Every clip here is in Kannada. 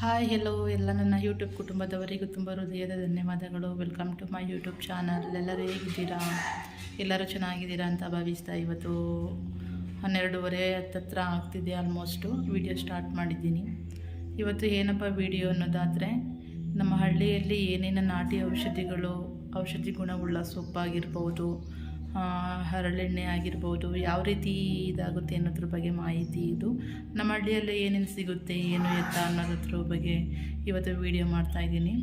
ಹಾಯ್ ಹೆಲೋ ಎಲ್ಲ ನನ್ನ ಯೂಟ್ಯೂಬ್ ಕುಟುಂಬದವರಿಗೂ ತುಂಬ ಹೃದಯದ ಧನ್ಯವಾದಗಳು. Welcome to my YouTube channel ಎಲ್ಲರೂ ಹೇಗಿದ್ದೀರಾ ಎಲ್ಲರೂ ಚೆನ್ನಾಗಿದ್ದೀರಾ ಅಂತ ಭಾವಿಸ್ತಾ ಇವತ್ತು ಹನ್ನೆರಡೂವರೆ ಹತ್ತತ್ರ ಆಗ್ತಿದೆ ಆಲ್ಮೋಸ್ಟು ವಿಡಿಯೋ ಸ್ಟಾರ್ಟ್ ಮಾಡಿದ್ದೀನಿ. ಇವತ್ತು ಏನಪ್ಪ ವಿಡಿಯೋ ಅನ್ನೋದಾದರೆ, ನಮ್ಮ ಹಳ್ಳಿಯಲ್ಲಿ ಏನೇನು ನಾಟಿ ಔಷಧಿಗಳು, ಔಷಧಿ ಗುಣವುಳ್ಳ ಸೊಪ್ಪಾಗಿರ್ಬೋದು ಹರಳೆಣ್ಣೆ ಆಗಿರ್ಬೋದು, ಯಾವ ರೀತಿ ಇದಾಗುತ್ತೆ ಅನ್ನೋದ್ರ ಬಗ್ಗೆ ಮಾಹಿತಿ ಇದು. ನಮ್ಮ ಹಳ್ಳಿಯಲ್ಲಿ ಏನೇನು ಸಿಗುತ್ತೆ, ಏನು ಎತ್ತ ಅನ್ನೋದ್ರ ಬಗ್ಗೆ ಇವತ್ತು ವಿಡಿಯೋ ಮಾಡ್ತಾಯಿದ್ದೀನಿ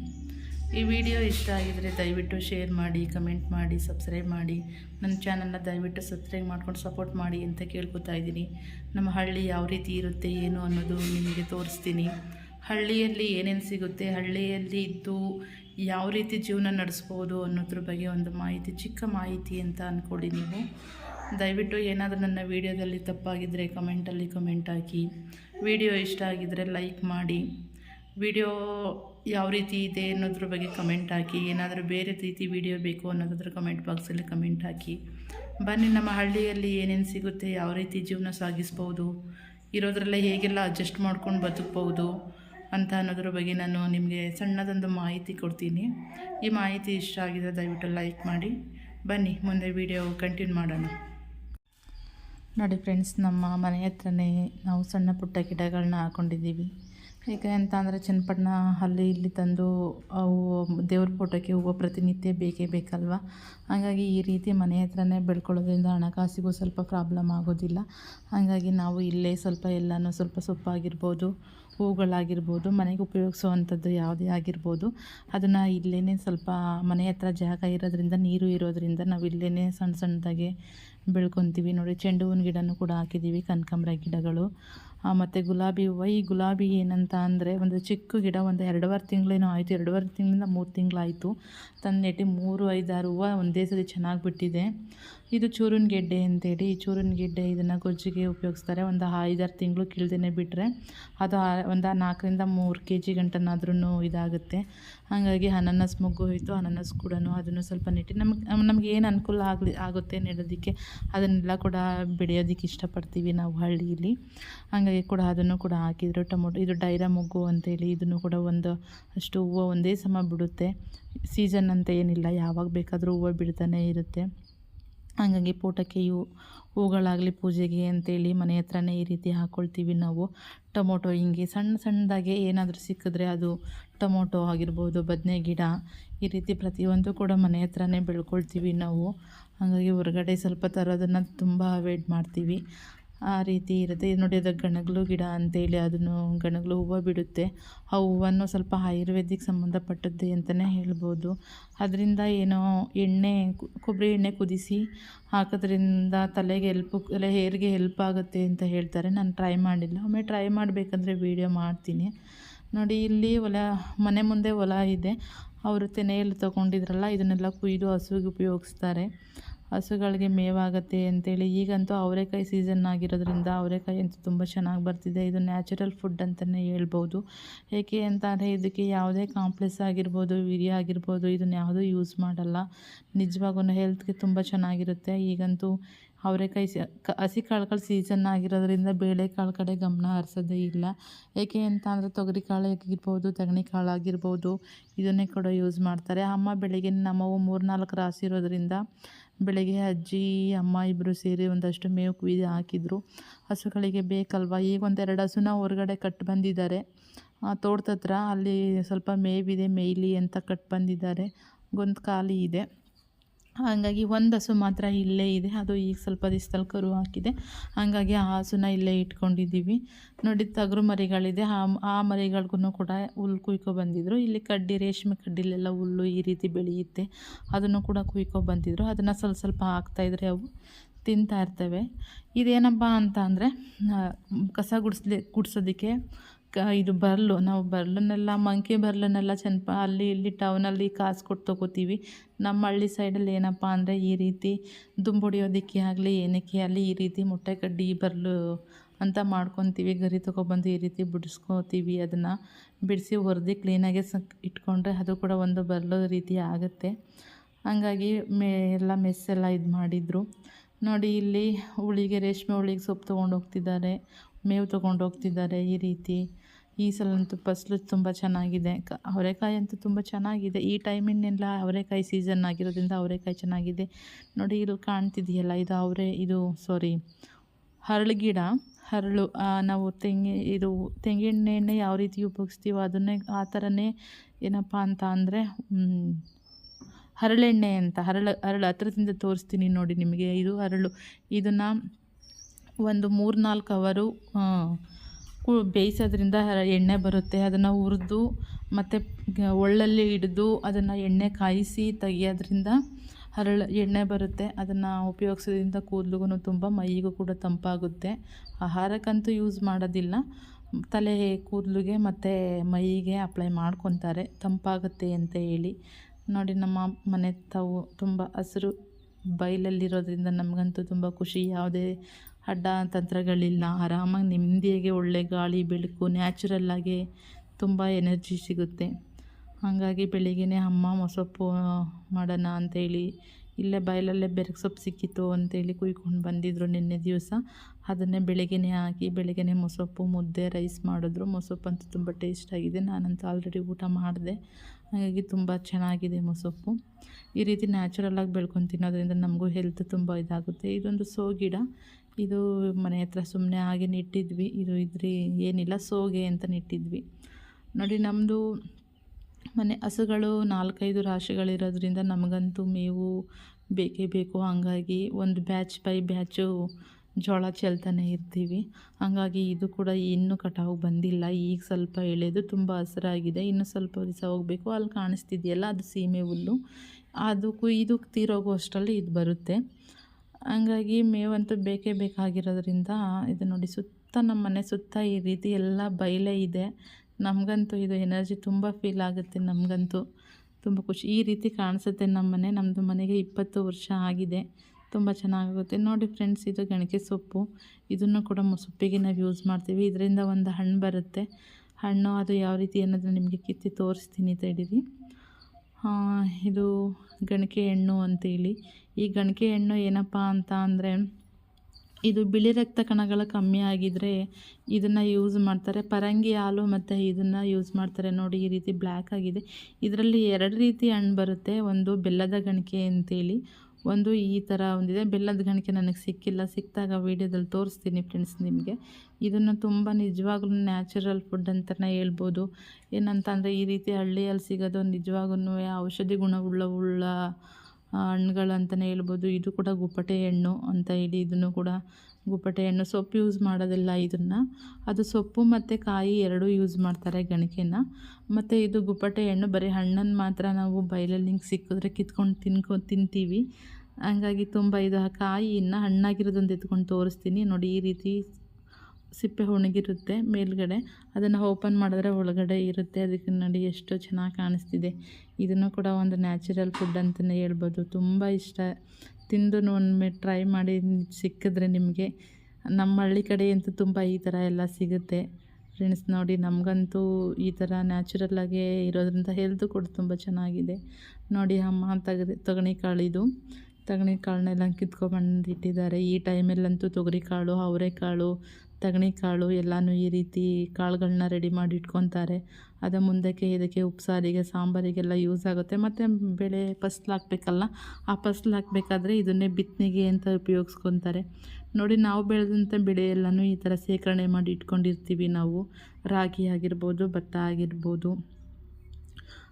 ಈ ವಿಡಿಯೋ ಇಷ್ಟ ಆಗಿದರೆ ದಯವಿಟ್ಟು ಶೇರ್ ಮಾಡಿ ಕಮೆಂಟ್ ಮಾಡಿ ಸಬ್ಸ್ಕ್ರೈಬ್ ಮಾಡಿ. ನನ್ನ ಚಾನಲ್ನ ದಯವಿಟ್ಟು ಸಬ್ಸ್ಕ್ರೈಬ್ ಮಾಡ್ಕೊಂಡು ಸಪೋರ್ಟ್ ಮಾಡಿ ಅಂತ ಕೇಳ್ಕೊತಾ ಇದ್ದೀನಿ. ನಮ್ಮ ಹಳ್ಳಿ ಯಾವ ರೀತಿ ಇರುತ್ತೆ, ಏನು ಅನ್ನೋದು ನಿಮಗೆ ತೋರಿಸ್ತೀನಿ. ಹಳ್ಳಿಯಲ್ಲಿ ಏನೇನು ಸಿಗುತ್ತೆ, ಹಳ್ಳಿಯಲ್ಲಿ ಇದ್ದು ಯಾವ ರೀತಿ ಜೀವನ ನಡೆಸ್ಬೋದು ಅನ್ನೋದ್ರ ಬಗ್ಗೆ ಒಂದು ಮಾಹಿತಿ, ಚಿಕ್ಕ ಮಾಹಿತಿ ಅಂತ ಅಂದ್ಕೊಳ್ಳಿ ನೀವು. ದಯವಿಟ್ಟು ಏನಾದರೂ ನನ್ನ ವೀಡಿಯೋದಲ್ಲಿ ತಪ್ಪಾಗಿದ್ದರೆ ಕಮೆಂಟಲ್ಲಿ ಕಮೆಂಟ್ ಹಾಕಿ. ವಿಡಿಯೋ ಇಷ್ಟ ಆಗಿದ್ದರೆ ಲೈಕ್ ಮಾಡಿ. ವಿಡಿಯೋ ಯಾವ ರೀತಿ ಇದೆ ಅನ್ನೋದ್ರ ಬಗ್ಗೆ ಕಮೆಂಟ್ ಹಾಕಿ. ಏನಾದರೂ ಬೇರೆ ರೀತಿ ವಿಡಿಯೋ ಬೇಕು ಅನ್ನೋದಾದ್ರೆ ಕಮೆಂಟ್ ಬಾಕ್ಸಲ್ಲಿ ಕಮೆಂಟ್ ಹಾಕಿ. ಬನ್ನಿ, ನಮ್ಮ ಹಳ್ಳಿಯಲ್ಲಿ ಏನೇನು ಸಿಗುತ್ತೆ, ಯಾವ ರೀತಿ ಜೀವನ ಸಾಗಿಸ್ಬೋದು, ಇರೋದ್ರಲ್ಲೇ ಹೇಗೆಲ್ಲ ಅಡ್ಜಸ್ಟ್ ಮಾಡ್ಕೊಂಡು ಬದುಕ್ಬೋದು ಅಂತ ಅನ್ನೋದ್ರ ಬಗ್ಗೆ ನಾನು ನಿಮಗೆ ಸಣ್ಣದೊಂದು ಮಾಹಿತಿ ಕೊಡ್ತೀನಿ. ಈ ಮಾಹಿತಿ ಇಷ್ಟ ಆಗಿದೆ ದಯವಿಟ್ಟು ಲೈಕ್ ಮಾಡಿ. ಬನ್ನಿ, ಮುಂದೆ ವಿಡಿಯೋ ಕಂಟಿನ್ಯೂ ಮಾಡೋಣ. ನೋಡಿ ಫ್ರೆಂಡ್ಸ್ ನಮ್ಮ ಮನೆ ಹತ್ರನೇ ನಾವು ಸಣ್ಣ ಪುಟ್ಟ ಗಿಡಗಳನ್ನ ಹಾಕ್ಕೊಂಡಿದ್ದೀವಿ ಏಕೆ ಅಂತ ಅಂದರೆ ಚನ್ನಪಟ್ಟಣ ಅಲ್ಲಿ ಇಲ್ಲಿ ತಂದು ಅವು ದೇವ್ರ ಫೋಟೋಕ್ಕೆ ಹೂವು ಪ್ರತಿನಿತ್ಯ ಬೇಕೇ ಬೇಕಲ್ವ? ಹಾಗಾಗಿ ಈ ರೀತಿ ಮನೆ ಹತ್ರನೇ ಬೆಳ್ಕೊಳ್ಳೋದ್ರಿಂದ ಹಣಕಾಸಿಗೂ ಸ್ವಲ್ಪ ಪ್ರಾಬ್ಲಮ್ ಆಗೋದಿಲ್ಲ. ಹಾಗಾಗಿ ನಾವು ಇಲ್ಲೇ ಸ್ವಲ್ಪ ಎಲ್ಲನೂ ಸ್ವಲ್ಪ ಸೊಪ್ಪಾಗಿರ್ಬೋದು, ಹೂಗಳಾಗಿರ್ಬೋದು, ಮನೆಗೆ ಉಪಯೋಗಿಸುವಂಥದ್ದು ಯಾವುದೇ ಆಗಿರ್ಬೋದು, ಅದನ್ನು ಇಲ್ಲೇ ಸ್ವಲ್ಪ ಮನೆ ಹತ್ರ ಜಾಗ ಇರೋದ್ರಿಂದ, ನೀರು ಇರೋದ್ರಿಂದ ನಾವು ಇಲ್ಲೇ ಸಣ್ಣ ಸಣ್ಣದಾಗೆ ಬೆಳ್ಕೊತೀವಿ. ನೋಡಿ ಚೆಂಡು ಹೂವಿನ ಗಿಡನೂ ಕೂಡ ಹಾಕಿದ್ದೀವಿ, ಕನಕಾಂಬರ ಗಿಡಗಳು. ಮತ್ತು ಗುಲಾಬಿ ವೈ ಗುಲಾಬಿ ಏನಂತ ಅಂದರೆ ಒಂದು ಚಿಕ್ಕ ಗಿಡ ಒಂದು ಎರಡೂವರೆ ತಿಂಗಳೇನೋ ಆಯಿತು. ಎರಡೂವರೆ ತಿಂಗಳಿಂದ ಮೂರು ತಿಂಗಳಾಯಿತು. ತಂದು ಮೂರು ಐದಾರು ಹೂವು ಒಂದೇ ಸರಿ ಚೆನ್ನಾಗಿ ಬಿಟ್ಟಿದೆ. ಇದು ಚೂರಿನ ಗೆಡ್ಡೆ ಅಂತೇಳಿ. ಈ ಚೂರಿನ ಗೆಡ್ಡೆ ಇದನ್ನು ಗೊಜ್ಜಿಗೆ ಉಪಯೋಗಿಸ್ತಾರೆ. ಒಂದು ಐದಾರು ತಿಂಗಳು ಕಿಳ್ದೇ ಬಿಟ್ಟರೆ ಅದು ಒಂದು ನಾಲ್ಕರಿಂದ ಮೂರು ಕೆ ಜಿ ಗಂಟನಾದ್ರೂ ಇದಾಗುತ್ತೆ. ಹಾಗಾಗಿ ಅನಾನಸ್ ಮೊಗ್ಗು ಹೋಯಿತು, ಅನಾನಸ್ ಕೂಡ ಅದನ್ನು ಸ್ವಲ್ಪ ನೆಟ್ಟು ನಮಗೆ ನಮಗೆ ಏನು ಅನುಕೂಲ ಆಗಲಿ, ಆಗುತ್ತೆ ನೆಡೋದಕ್ಕೆ, ಅದನ್ನೆಲ್ಲ ಕೂಡ ಬೆಳೆಯೋದಕ್ಕೆ ಇಷ್ಟಪಡ್ತೀವಿ ನಾವು ಹಳ್ಳಿಯಲ್ಲಿ ಹಾಗಾಗಿ ಕೂಡ ಅದನ್ನು ಕೂಡ ಹಾಕಿದರು. ಟೊಮೊಟೊ, ಇದು ಡೈರಾ ಮೊಗ್ಗು ಅಂತೇಳಿ ಇದನ್ನು ಕೂಡ ಒಂದು ಅಷ್ಟು ಹೂವು ಒಂದೇ ಸಮ ಬಿಡುತ್ತೆ. ಸೀಸನ್ ಅಂತ ಏನಿಲ್ಲ, ಯಾವಾಗ ಬೇಕಾದರೂ ಹೂವು ಬಿಡ್ತಾನೆ ಇರುತ್ತೆ. ಹಾಗಾಗಿ ಪೋಟಕ್ಕೆ ಇವು ಹೂಗಳಾಗಲಿ ಪೂಜೆಗೆ ಅಂತೇಳಿ ಮನೆ ಹತ್ರನೇ ಈ ರೀತಿ ಹಾಕ್ಕೊಳ್ತೀವಿ ನಾವು. ಟೊಮೊಟೊ ಹಿಂಗೆ ಸಣ್ಣ ಸಣ್ಣದಾಗೆ ಏನಾದರೂ ಸಿಕ್ಕಿದ್ರೆ ಅದು ಟೊಮೊಟೊ ಆಗಿರ್ಬೋದು, ಬದನೆ ಗಿಡ ಈ ರೀತಿ ಪ್ರತಿಯೊಂದು ಕೂಡ ಮನೆ ಹತ್ರನೇ ಬೆಳ್ಕೊಳ್ತೀವಿ ನಾವು. ಹಾಗಾಗಿ ಹೊರಗಡೆ ಸ್ವಲ್ಪ ತರೋದನ್ನು ತುಂಬ ಅವಾಯ್ಡ್ ಮಾಡ್ತೀವಿ. ಆ ರೀತಿ ಇರುತ್ತೆ. ಇದು ನೋಡಿ ಅದು ಗಣಗಲು ಗಿಡ ಅಂತೇಳಿ ಅದನ್ನು ಗಣಗಲು ಹೂವು ಬಿಡುತ್ತೆ. ಆ ಹೂವನ್ನು ಸ್ವಲ್ಪ ಆಯುರ್ವೇದಿಕ್ ಸಂಬಂಧಪಟ್ಟದ್ದೇ ಅಂತಲೇ ಹೇಳ್ಬೋದು. ಅದರಿಂದ ಏನೋ ಎಣ್ಣೆ ಕೊಬ್ಬರಿ ಎಣ್ಣೆ ಕುದಿಸಿ ಹಾಕೋದ್ರಿಂದ ತಲೆಗೆ ಹೆಲ್ಪ್ ಅಲ್ಲ ಹೇರ್ಗೆ ಹೆಲ್ಪ್ ಆಗುತ್ತೆ ಅಂತ ಹೇಳ್ತಾರೆ. ನಾನು ಟ್ರೈ ಮಾಡಿಲ್ಲ. ಒಮ್ಮೆ ಟ್ರೈ ಮಾಡಬೇಕಂದ್ರೆ ವೀಡಿಯೋ ಮಾಡ್ತೀನಿ. ನೋಡಿ, ಇಲ್ಲಿ ಹೊಲ, ಮನೆ ಮುಂದೆ ಹೊಲ ಇದೆ. ಅವರು ತೆನೆಯಲ್ಲಿ ತೊಗೊಂಡಿದ್ರಲ್ಲ, ಇದನ್ನೆಲ್ಲ ಕುಯ್ದು ಹಸುವಿಗೆ ಉಪಯೋಗಿಸ್ತಾರೆ. ಹಸುಗಳಿಗೆ ಮೇವಾಗುತ್ತೆ ಅಂತೇಳಿ ಈಗಂತೂ ಅವರೆಕಾಯಿ ಸೀಸನ್ ಆಗಿರೋದ್ರಿಂದ ಅವರೆಕಾಯಿ ಅಂತೂ ತುಂಬ ಚೆನ್ನಾಗಿ ಬರ್ತಿದೆ. ಇದು ನ್ಯಾಚುರಲ್ ಫುಡ್ ಅಂತಲೇ ಹೇಳ್ಬೋದು. ಏಕೆ ಅಂತಂದರೆ ಇದಕ್ಕೆ ಯಾವುದೇ ಕಾಂಪ್ಲೆಕ್ಸ್ ಆಗಿರ್ಬೋದು ವಿರಿಯ ಆಗಿರ್ಬೋದು, ಇದನ್ನ ಯಾವುದೂ ಯೂಸ್ ಮಾಡಲ್ಲ. ನಿಜವಾಗೂ ಹೆಲ್ತ್ಗೆ ತುಂಬ ಚೆನ್ನಾಗಿರುತ್ತೆ. ಈಗಂತೂ ಅವರೆಕಾಯಿ ಸಿ ಹಸಿ ಕಾಳುಗಳು ಸೀಸನ್ ಆಗಿರೋದ್ರಿಂದ ಬೇಳೆಕಾಳು ಕಡೆ ಗಮನ ಹರಿಸೋದೇ ಇಲ್ಲ. ಏಕೆ ಅಂತ ಅಂದರೆ ತೊಗರಿ ಕಾಳು ಆಗಿರ್ಬೋದು, ತಗಣಿ ಕಾಳು ಆಗಿರ್ಬೋದು, ಇದನ್ನೇ ಕೂಡ ಯೂಸ್ ಮಾಡ್ತಾರೆ. ಅಮ್ಮ ಬೆಳಿಗ್ಗೆ ನಮ್ಮವು ಮೂರು ನಾಲ್ಕು ರಾಸಿ ಇರೋದ್ರಿಂದ ಬೆಳಗ್ಗೆ ಅಜ್ಜಿ, ಅಮ್ಮ ಇಬ್ಬರು ಸೇರಿ ಒಂದಷ್ಟು ಮೇವು ಕುಯ್ದು ಹಾಕಿದ್ರು. ಹಸುಗಳಿಗೆ ಬೇಕಲ್ವ? ಈಗ ಒಂದೆರಡು ಹಸುನ ಹೊರಗಡೆ ಕಟ್ಟು ಬಂದಿದ್ದಾರೆ. ತೋಟದ ಹತ್ರ ಅಲ್ಲಿ ಸ್ವಲ್ಪ ಮೇವಿದೆ, ಮೇಯ್ಲಿ ಅಂತ ಕಟ್ಟು ಬಂದಿದ್ದಾರೆ. ಗೊಂದು ಖಾಲಿ ಇದೆ. ಹಾಗಾಗಿ ಒಂದು ಹಸು ಮಾತ್ರ ಇಲ್ಲೇ ಇದೆ. ಅದು ಈಗ ಸ್ವಲ್ಪ ದಿವಸದಲ್ಲಿ ಕರು ಹಾಕಿದೆ. ಹಾಗಾಗಿ ಆ ಹಸುನ ಇಲ್ಲೇ ಇಟ್ಕೊಂಡಿದ್ದೀವಿ. ನೋಡಿ, ತಗರು ಮರಿಗಳಿದೆ. ಆ ಆ ಮರಿಗಳಿಗೂ ಕೂಡ ಹುಲ್ಲು ಕುಯ್ಕೊ ಬಂದಿದ್ರು. ಇಲ್ಲಿ ಕಡ್ಡಿ, ರೇಷ್ಮೆ ಕಡ್ಡಿಲೆಲ್ಲ ಹುಲ್ಲು ಈ ರೀತಿ ಬೆಳೆಯುತ್ತೆ. ಅದನ್ನು ಕೂಡ ಕುಯ್ಕೊ ಬಂದಿದ್ರು. ಅದನ್ನು ಸ್ವಲ್ಪ ಸ್ವಲ್ಪ ಹಾಕ್ತಾಯಿದ್ರೆ ಅವು ತಿಂತಾ ಇರ್ತವೆ. ಇದೇನಪ್ಪ ಅಂತ ಅಂದರೆ ಕಸ ಗುಡಿಸ್ಲಿ, ಗುಡ್ಸೋದಕ್ಕೆ ಇದು ಬರ್ಲು, ನಾವು ಬರ್ಲನ್ನೆಲ್ಲ, ಮಂಕಿ ಬರ್ಲನ್ನೆಲ್ಲ ಚೆನ್ನಪ ಅಲ್ಲಿ ಇಲ್ಲಿ ಟೌನಲ್ಲಿ ಕಾಸು ಕೊಟ್ಟು ತೊಗೋತೀವಿ. ನಮ್ಮ ಹಳ್ಳಿ ಸೈಡಲ್ಲಿ ಏನಪ್ಪ ಅಂದರೆ ಈ ರೀತಿ ದುಂಬುಡಿಯೋದಕ್ಕೆ ಆಗಲಿ, ಏನಕ್ಕೆ ಆಗಲಿ ಈ ರೀತಿ ಮೊಟ್ಟೆ ಕಡ್ಡಿ, ಬರ್ಲು ಅಂತ ಮಾಡ್ಕೊತೀವಿ. ಗರಿ ತೊಗೊಬಂದು ಈ ರೀತಿ ಬಿಡಿಸ್ಕೋತೀವಿ ಅದನ್ನು. ಬಿಡಿಸಿ ಹೊರದಿ ಕ್ಲೀನಾಗಿ ಸ ಇಟ್ಕೊಂಡ್ರೆ ಅದು ಕೂಡ ಒಂದು ಬರ್ಲೋ ರೀತಿ ಆಗುತ್ತೆ. ಹಾಗಾಗಿ ಮೇ ಎಲ್ಲ ಮೆಸ್ಸೆಲ್ಲ ಇದು ಮಾಡಿದರು. ನೋಡಿ ಇಲ್ಲಿ ಹುಳಿಗೆ ರೇಷ್ಮೆ ಹುಳಿಗೆ ಸೊಪ್ಪು ತೊಗೊಂಡು ಹೋಗ್ತಿದ್ದಾರೆ. ಮೇವು ತೊಗೊಂಡು ಹೋಗ್ತಿದ್ದಾರೆ ಈ ರೀತಿ. ಈ ಸಲ ಅಂತೂ ಫಸಲು ತುಂಬ ಚೆನ್ನಾಗಿದೆ. ಕ, ಅವರೆಕಾಯಿ ಅಂತೂ ತುಂಬ ಚೆನ್ನಾಗಿದೆ. ಈ ಟೈಮಿನೆಲ್ಲ ಅವರೆಕಾಯಿ ಸೀಸನ್ ಆಗಿರೋದ್ರಿಂದ ಅವರೆಕಾಯಿ ಚೆನ್ನಾಗಿದೆ. ನೋಡಿ, ಇಲ್ಲಿ ಕಾಣ್ತಿದೆಯಲ್ಲ, ಇದು ಅವರೆ, ಇದು ಸಾರಿ, ಹರಳು ಗಿಡ. ಹರಳು ನಾವು ತೆಂಗಿ, ಇದು ತೆಂಗಿನ ಎಣ್ಣೆ ಯಾವ ರೀತಿ ಉಪಯೋಗಿಸ್ತೀವೋ ಅದನ್ನೇ, ಆ ಥರನೇ ಏನಪ್ಪ ಅಂತ ಅಂದರೆ ಹರಳೆಣ್ಣೆ ಅಂತ, ಹರಳು ಹರಳು ಹತ್ರದಿಂದ ತೋರಿಸ್ತೀನಿ ನೋಡಿ ನಿಮಗೆ. ಇದು ಹರಳು. ಇದನ್ನು ಒಂದು ಮೂರು ನಾಲ್ಕು ಅವರು ಕು, ಬೇಯಿಸೋದ್ರಿಂದ ಎಣ್ಣೆ ಬರುತ್ತೆ. ಅದನ್ನು ಹುರಿದು ಮತ್ತು ಒಳ್ಳಲ್ಲಿ ಹಿಡಿದು ಅದನ್ನು ಎಣ್ಣೆ ಕಾಯಿಸಿ ತೆಗಿಯೋದ್ರಿಂದ ಹರಳು, ಎಣ್ಣೆ ಬರುತ್ತೆ. ಅದನ್ನು ಉಪಯೋಗಿಸೋದ್ರಿಂದ ಕೂದಲಿಗೂ ತುಂಬ ಮೈಗೂ ಕೂಡ ತಂಪಾಗುತ್ತೆ. ಆಹಾರಕ್ಕಂತೂ ಯೂಸ್ ಮಾಡೋದಿಲ್ಲ. ತಲೆ, ಕೂದಲಿಗೆ ಮತ್ತು ಮೈಗೆ ಅಪ್ಲೈ ಮಾಡ್ಕೊತಾರೆ. ತಂಪಾಗುತ್ತೆ ಅಂತ ಹೇಳಿ. ನೋಡಿ, ನಮ್ಮ ಮನೆ ತಾವು ತುಂಬ ಹಸಿರು ಬೈಲಲ್ಲಿರೋದ್ರಿಂದ ನಮಗಂತೂ ತುಂಬ ಖುಷಿ. ಯಾವುದೇ ಅಡ್ಡ ತಂತ್ರಗಳಿಲ್ಲ. ಆರಾಮಾಗಿ ನೆಮ್ಮದಿಯಾಗೆ ಒಳ್ಳೆ ಗಾಳಿ, ಬೆಳಕು ನ್ಯಾಚುರಲ್ಲಾಗಿ ತುಂಬ ಎನರ್ಜಿ ಸಿಗುತ್ತೆ. ಹಾಗಾಗಿ ಬೆಳಿಗ್ಗೆ ಅಮ್ಮ ಮೊಸಪ್ಪು ಮಾಡೋಣ ಅಂಥೇಳಿ ಇಲ್ಲೇ ಬಯಲಲ್ಲೇ ಬೆರಕು ಸೊಪ್ಪು ಸಿಕ್ಕಿತ್ತು ಅಂತೇಳಿ ಕುಯ್ಕೊಂಡು ಬಂದಿದ್ದರು ನಿನ್ನೆ ದಿವಸ. ಅದನ್ನೇ ಬೆಳಗ್ಗೆನೇ ಹಾಕಿ, ಬೆಳಗ್ಗೆನೇ ಮೊಸಪ್ಪು, ಮುದ್ದೆ ರೈಸ್ ಮಾಡಿದ್ರು. ಮೊಸಪ್ಪು ಅಂತೂ ತುಂಬ ಟೇಸ್ಟಾಗಿದೆ ನಾನಂತೂ ಆಲ್ರೆಡಿ ಊಟ ಮಾಡಿದೆ. ಹಾಗಾಗಿ ತುಂಬ ಚೆನ್ನಾಗಿದೆ ಮೊಸಪ್ಪು. ಈ ರೀತಿ ನ್ಯಾಚುರಲ್ಲಾಗಿ ಬೆಳ್ಕೊಂಡು ತಿನ್ನೋದ್ರಿಂದ ನಮಗೂ ಹೆಲ್ತ್ ತುಂಬ ಇದಾಗುತ್ತೆ. ಇದೊಂದು ಸೋ ಗಿಡ ಇದು ಮನೆ ಹತ್ರ ಸುಮ್ಮನೆ ಹಾಗೆ ನೆಟ್ಟಿದ್ವಿ. ಇದು ಇದ್ರಿ ಏನಿಲ್ಲ, ಸೋಗೆ ಅಂತ ನೆಟ್ಟಿದ್ವಿ. ನೋಡಿ ನಮ್ಮದು ಮನೆ ಹಸುಗಳು ನಾಲ್ಕೈದು ರಾಶಿಗಳಿರೋದ್ರಿಂದ ನಮಗಂತೂ ಮೇವು ಬೇಕೇ ಬೇಕು. ಹಾಗಾಗಿ ಒಂದು ಬ್ಯಾಚ್ ಬೈ ಬ್ಯಾಚು ಜೋಳ ಚೆಲ್ತಾನೆ ಇರ್ತೀವಿ. ಹಾಗಾಗಿ ಇದು ಕೂಡ ಇನ್ನೂ ಕಟಾವು ಬಂದಿಲ್ಲ. ಈಗ ಸ್ವಲ್ಪ ಎಳೆದು ತುಂಬ ಹಸಿರಾಗಿದೆ. ಇನ್ನೂ ಸ್ವಲ್ಪ ದಿವಸ ಹೋಗಬೇಕು. ಅಲ್ಲಿ ಕಾಣಿಸ್ತಿದೆಯಲ್ಲ, ಅದು ಸೀಮೆ ಹುಲ್ಲು. ಅದಕ್ಕೂ, ಇದಕ್ಕೆ ತೀರೋಗೋ ಅಷ್ಟರಲ್ಲಿ ಇದು ಬರುತ್ತೆ. ಹಂಗಾಗಿ ಮೇವಂತೂ ಬೇಕೇ ಬೇಕಾಗಿರೋದ್ರಿಂದ ಇದು ನೋಡಿ ಸುತ್ತ ನಮ್ಮ ಮನೆ ಸುತ್ತ ಈ ರೀತಿ ಎಲ್ಲ ಬಯಲೇ ಇದೆ. ನಮಗಂತೂ ಇದು ಎನರ್ಜಿ ತುಂಬ ಫೀಲ್ ಆಗುತ್ತೆ ನಮಗಂತೂ. ತುಂಬ ಖುಷಿ. ಈ ರೀತಿ ಕಾಣಿಸುತ್ತೆ ನಮ್ಮ ಮನೆ. ನಮ್ಮದು ಮನೆಗೆ ಇಪ್ಪತ್ತು ವರ್ಷ ಆಗಿದೆ. ತುಂಬ ಚೆನ್ನಾಗುತ್ತೆ ನೋಡಿ ಫ್ರೆಂಡ್ಸ್, ಇದು ಗಣಕೆ ಸೊಪ್ಪು. ಇದನ್ನು ಕೂಡ ಸೊಪ್ಪಿಗೆ ನಾವು ಯೂಸ್ ಮಾಡ್ತೀವಿ. ಇದರಿಂದ ಒಂದು ಹಣ್ಣು ಬರುತ್ತೆ. ಹಣ್ಣು ಅದು ಯಾವ ರೀತಿ ಅನ್ನೋದನ್ನ ನಿಮಗೆ ಕಿತ್ತಿ ತೋರಿಸ್ತೀನಿ ತಡೀರಿ. ಇದು ಗಣಕೆ ಹೆಣ್ಣು ಅಂತೇಳಿ. ಈ ಗಣಕೆ ಹೆಣ್ಣು ಏನಪ್ಪ ಅಂತ ಅಂದರೆ, ಇದು ಬಿಳಿ ರಕ್ತ ಕಣಗಳು ಕಮ್ಮಿ ಆಗಿದ್ದರೆ ಇದನ್ನು ಯೂಸ್ ಮಾಡ್ತಾರೆ. ಪರಂಗಿ ಹಾಲು ಮತ್ತು ಇದನ್ನು ಯೂಸ್ ಮಾಡ್ತಾರೆ. ನೋಡಿ, ಈ ರೀತಿ ಬ್ಲ್ಯಾಕ್ ಆಗಿದೆ. ಇದರಲ್ಲಿ ಎರಡು ರೀತಿ ಹಣ್ಣು ಬರುತ್ತೆ. ಒಂದು ಬೆಲ್ಲದ ಗಣಿಕೆ ಅಂತೇಳಿ ಒಂದು ಈ ಥರ ಒಂದಿದೆ. ಬೆಲ್ಲದ ಗಣಿಕೆ ನನಗೆ ಸಿಕ್ಕಿಲ್ಲ. ಸಿಕ್ಕಿದಾಗ ವೀಡಿಯೋದಲ್ಲಿ ತೋರಿಸ್ತೀನಿ ಫ್ರೆಂಡ್ಸ್ ನಿಮಗೆ. ಇದನ್ನು ತುಂಬ ನಿಜವಾಗ್ಲೂ ನ್ಯಾಚುರಲ್ ಫುಡ್ ಅಂತಲೇ ಹೇಳ್ಬೋದು. ಏನಂತ ಅಂದರೆ ಈ ರೀತಿ ಹಳ್ಳಿಯಲ್ಲಿ ಸಿಗೋದು ನಿಜವಾಗೂ ಔಷಧಿ ಗುಣವುಳ್ಳವುಳ್ಳ ಆ, ಹಣ್ಣುಗಳು ಅಂತಲೇ ಹೇಳ್ಬೋದು. ಇದು ಕೂಡ ಗುಪ್ಪಟೆ ಹಣ್ಣು ಅಂತ ಹೇಳಿ ಇದನ್ನು ಕೂಡ ಗುಪ್ಪಟೆ ಹಣ್ಣು ಸೊಪ್ಪು ಯೂಸ್ ಮಾಡೋದಿಲ್ಲ ಇದನ್ನು. ಅದು ಸೊಪ್ಪು ಮತ್ತು ಕಾಯಿ ಎರಡೂ ಯೂಸ್ ಮಾಡ್ತಾರೆ ಗಣಿಕೆನ. ಮತ್ತು ಇದು ಗುಪ್ಪಟೆ ಹಣ್ಣು ಬರೀ ಹಣ್ಣನ್ನು ಮಾತ್ರ ನಾವು ಬಯಲಲ್ಲಿ ಹಿಂಗೆ ಸಿಕ್ಕಿದ್ರೆ ಕಿತ್ಕೊಂಡು ತಿನ್ಕೊ, ತಿಂತೀವಿ. ಹಂಗಾಗಿ ತುಂಬ ಇದು ಆ ಕಾಯಿಯನ್ನು ಹಣ್ಣಾಗಿರೋದೊಂದು ಎತ್ಕೊಂಡು ತೋರಿಸ್ತೀನಿ. ನೋಡಿ ಈ ರೀತಿ ಸಿಪ್ಪೆ ಒಣಗಿರುತ್ತೆ ಮೇಲ್ಗಡೆ. ಅದನ್ನು ಓಪನ್ ಮಾಡಿದ್ರೆ ಒಳಗಡೆ ಇರುತ್ತೆ. ಅದಕ್ಕೆ ನೋಡಿ ಎಷ್ಟು ಚೆನ್ನಾಗಿ ಕಾಣಿಸ್ತಿದೆ. ಇದನ್ನು ಕೂಡ ಒಂದು ನ್ಯಾಚುರಲ್ ಫುಡ್ ಅಂತಲೇ ಹೇಳ್ಬೋದು. ತುಂಬ ಇಷ್ಟ. ತಿಂದು ಒಮ್ಮೆ ಟ್ರೈ ಮಾಡಿ ಸಿಕ್ಕಿದ್ರೆ ನಿಮಗೆ. ನಮ್ಮ ಹಳ್ಳಿ ಕಡೆ ಅಂತೂ ತುಂಬ ಈ ಥರ ಎಲ್ಲ ಸಿಗುತ್ತೆ. ಫ್ರೆಂಡ್ಸ್ ನೋಡಿ ನಮಗಂತೂ ಈ ಥರ ನ್ಯಾಚುರಲ್ಲಾಗೇ ಇರೋದ್ರಿಂದ ಹೆಲ್ತು ಕೂಡ ತುಂಬ ಚೆನ್ನಾಗಿದೆ. ನೋಡಿ ಅಮ್ಮ ತೆಗೆದು ತೊಗಣಿ ಕಾಳಿದು ತಗಣಿ ಕಾಳನ್ನೆಲ್ಲ ಕಿತ್ಕೊಬಂದು ಇಟ್ಟಿದ್ದಾರೆ ಈ ಟೈಮಲ್ಲಂತೂ ತೊಗರಿಕಾಳು ಅವರೆಕಾಳು ಕಾಳು ಎಲ್ಲನೂ ಈ ರೀತಿ ಕಾಳುಗಳನ್ನ ರೆಡಿ ಮಾಡಿ ಇಟ್ಕೊತಾರೆ. ಅದು ಮುಂದಕ್ಕೆ ಇದಕ್ಕೆ ಉಪ್ಸಾರಿಗೆ, ಸಾಂಬಾರಿಗೆಲ್ಲ ಯೂಸ್ ಆಗುತ್ತೆ. ಮತ್ತು ಬೆಳೆ ಫಸ್ಲು ಹಾಕ್ಬೇಕಲ್ಲ, ಆ ಫಸ್ಲು ಹಾಕಬೇಕಾದ್ರೆ ಇದನ್ನೇ ಬಿತ್ತನೆಗೆ ಅಂತ ಉಪಯೋಗಿಸ್ಕೊತಾರೆ. ನೋಡಿ, ನಾವು ಬೆಳೆದಂಥ ಬೆಳೆ ಎಲ್ಲನೂ ಈ ಥರ ಶೇಖರಣೆ ಮಾಡಿ ಇಟ್ಕೊಂಡಿರ್ತೀವಿ ನಾವು. ರಾಗಿ ಆಗಿರ್ಬೋದು, ಭತ್ತ ಆಗಿರ್ಬೋದು.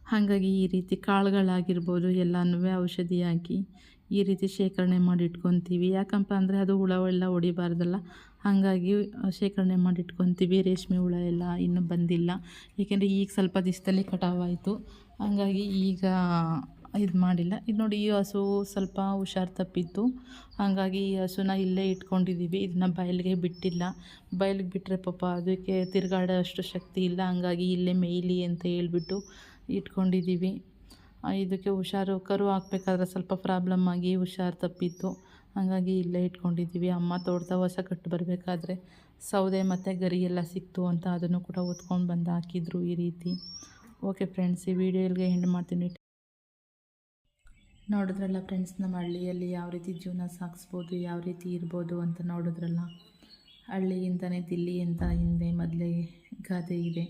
ಹಾಗಾಗಿ ಈ ರೀತಿ ಕಾಳುಗಳಾಗಿರ್ಬೋದು ಎಲ್ಲನೂ ಔಷಧಿ ಹಾಕಿ. ಈ ರೀತಿ ಶೇಖರಣೆ ಮಾಡಿ ಇಟ್ಕೊತೀವಿ. ಯಾಕಪ್ಪ ಅಂದರೆ ಅದು ಹುಳ ಎಲ್ಲ ಹೊಡಿಬಾರ್ದಲ್ಲ. ಹಾಗಾಗಿ ಶೇಖರಣೆ ಮಾಡಿ ಇಟ್ಕೊತೀವಿ. ರೇಷ್ಮೆ ಹುಳ ಎಲ್ಲ ಇನ್ನೂ ಬಂದಿಲ್ಲ. ಏಕೆಂದರೆ ಈಗ ಸ್ವಲ್ಪ ದಿವಸದಲ್ಲಿ ಕಟಾವಾಯಿತು ಹಾಗಾಗಿ ಈಗ ಇದು ಮಾಡಿಲ್ಲ. ಇದು ನೋಡಿ ಈ ಹಸು ಸ್ವಲ್ಪ ಹುಷಾರು ತಪ್ಪಿತ್ತು. ಹಾಗಾಗಿ ಈ ಹಸುನ ಇಲ್ಲೇ ಇಟ್ಕೊಂಡಿದ್ದೀವಿ ಇದನ್ನ ಬಯಲಿಗೆ ಬಿಟ್ಟಿಲ್ಲ. ಬಯಲಿಗೆ ಬಿಟ್ಟರೆ ಪಾಪ ಅದಕ್ಕೆ ತಿರುಗಾಡೋ ಅಷ್ಟು ಶಕ್ತಿ ಇಲ್ಲ. ಹಾಗಾಗಿ ಇಲ್ಲೇ ಮೇಯ್ಲಿ ಅಂತ ಹೇಳ್ಬಿಟ್ಟು ಇಟ್ಕೊಂಡಿದ್ದೀವಿ ಇದಕ್ಕೆ ಹುಷಾರು, ಕರು ಹಾಕ್ಬೇಕಾದ್ರೆ ಸ್ವಲ್ಪ ಪ್ರಾಬ್ಲಮ್ ಆಗಿ ಹುಷಾರು ತಪ್ಪಿತ್ತು. ಹಾಗಾಗಿ ಇಲ್ಲೇ ಇಟ್ಕೊಂಡಿದ್ದೀವಿ. ಅಮ್ಮ ತೋಡ್ತಾ ಹೊಸ ಕಟ್ಟು ಬರಬೇಕಾದ್ರೆ ಸೌದೆ ಮತ್ತು ಗರಿ ಎಲ್ಲ ಸಿಕ್ತು ಅಂತ ಅದನ್ನು ಕೂಡ ಓದ್ಕೊಂಡು ಬಂದು ಹಾಕಿದ್ರು ಈ ರೀತಿ. ಓಕೆ ಫ್ರೆಂಡ್ಸ್ ಈ ವಿಡಿಯೋ ಇಲ್ಲಿಗೆ ಎಂಡ್ ಮಾಡ್ತೀನಿ. ನೋಡಿದ್ರಲ್ಲ ಫ್ರೆಂಡ್ಸ್ ನಮ್ಮ ಹಳ್ಳಿಯಲ್ಲಿ ಯಾವ ರೀತಿ ಜೀವನ ಸಾಗಿಸ್ಬೋದು, ಯಾವ ರೀತಿ ಇರ್ಬೋದು ಅಂತ ನೋಡಿದ್ರಲ್ಲ? ಹಳ್ಳಿಗಿಂತಲೇ ದಿಲ್ಲಿ ಅಂತ ಹಿಂದೆ ಮೊದಲೇ ಗಾದೆ ಇದೆ.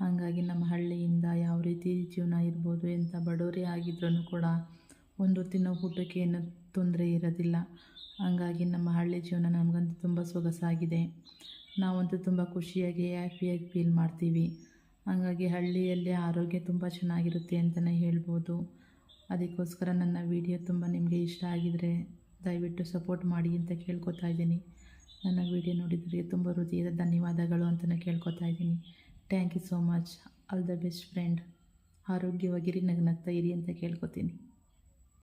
ಹಾಗಾಗಿ ನಮ್ಮ ಹಳ್ಳಿಯಿಂದ ಯಾವ ರೀತಿ ಜೀವನ ಇರ್ಬೋದು ಎಂಥ ಬಡವರೇ ಆಗಿದ್ರೂ ಕೂಡ ಒಂದು ತಿನ್ನೋ ಊಟಕ್ಕೆ ಏನು ತೊಂದರೆ ಇರೋದಿಲ್ಲ. ಹಾಗಾಗಿ ನಮ್ಮ ಹಳ್ಳಿ ಜೀವನ ನಮಗಂತೂ ತುಂಬ ಸೊಗಸಾಗಿದೆ. ನಾವಂತೂ ತುಂಬ ಖುಷಿಯಾಗಿ, ಹ್ಯಾಪಿಯಾಗಿ ಫೀಲ್ ಮಾಡ್ತೀವಿ. ಹಾಗಾಗಿ ಹಳ್ಳಿಯಲ್ಲಿ ಆರೋಗ್ಯ ತುಂಬ ಚೆನ್ನಾಗಿರುತ್ತೆ ಅಂತಲೇ ಹೇಳ್ಬೋದು. ಅದಕ್ಕೋಸ್ಕರ ನನ್ನ ವಿಡಿಯೋ ತುಂಬ ನಿಮಗೆ ಇಷ್ಟ ಆಗಿದರೆ ದಯವಿಟ್ಟು ಸಪೋರ್ಟ್ ಮಾಡಿ ಅಂತ ಕೇಳ್ಕೊತಾ ಇದ್ದೀನಿ. ನನ್ನ ವಿಡಿಯೋ ನೋಡಿದರೆ ತುಂಬ ಹೃದಯದ ಧನ್ಯವಾದಗಳು ಅಂತಲೇ ಕೇಳ್ಕೊತಾ ಇದ್ದೀನಿ. Thank you so much all the best friend ಆರೋಗ್ಯವಾಗಿರಿ ನಗ್ನಗ್ತಾ ಇರಿ ಅಂತ ಕೇಳ್ಕೊತೀನಿ.